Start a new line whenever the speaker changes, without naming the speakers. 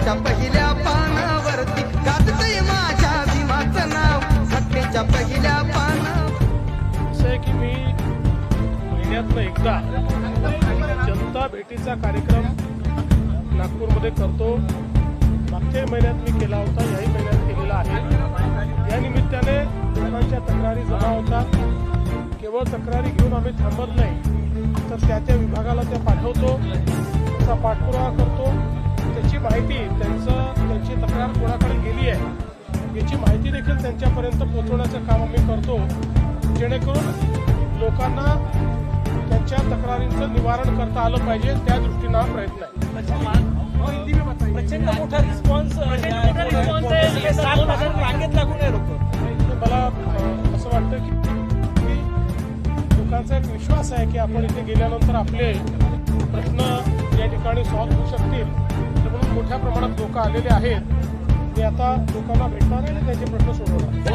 हत्तीच्या पहिल्या पानावरती गाजतय माझ्या भीमाचं नाव. हत्तीच्या पहिल्या पानावर. आहे की मी महिन्यातनं एकदा जनता भेटीचा कार्यक्रम नागपूरमध्ये करतो. मागच्या महिन्यात मी केला होता याही महिन्यात केलेला आहे. या निमित्ताने लोकांच्या तक्रारी जमा होतात केवळ तक्रारी घेऊन आम्ही थांबत नाही तर त्या त्या विभागाला त्या पाठवतो. त्याचा पाठपुरावा करतो. माहिती त्यांचं त्यांची तक्रार कोणाकडे गेली आहे याची माहिती देखील त्यांच्यापर्यंत पोहोचवण्याचं काम आम्ही करतो. जेणेकरून लोकांना त्यांच्या तक्रारींचं निवारण करता आलं पाहिजे त्या दृष्टीनं हा प्रयत्न आहे.
प्रचंड मोठा रिस्पॉन्स सात हजार रांगेत लागून आहे लोक.
तर मला असं वाटतं की लोकांचा एक विश्वास आहे की आपण इथे गेल्यानंतर आपले प्रश्न या ठिकाणी सॉल्व्ह होऊ शकतील. मोठ्या प्रमाणात लोक आलेले आहेत. मी आता लोकांना भेटणार आहे आणि त्यांचे प्रश्न सोडवणार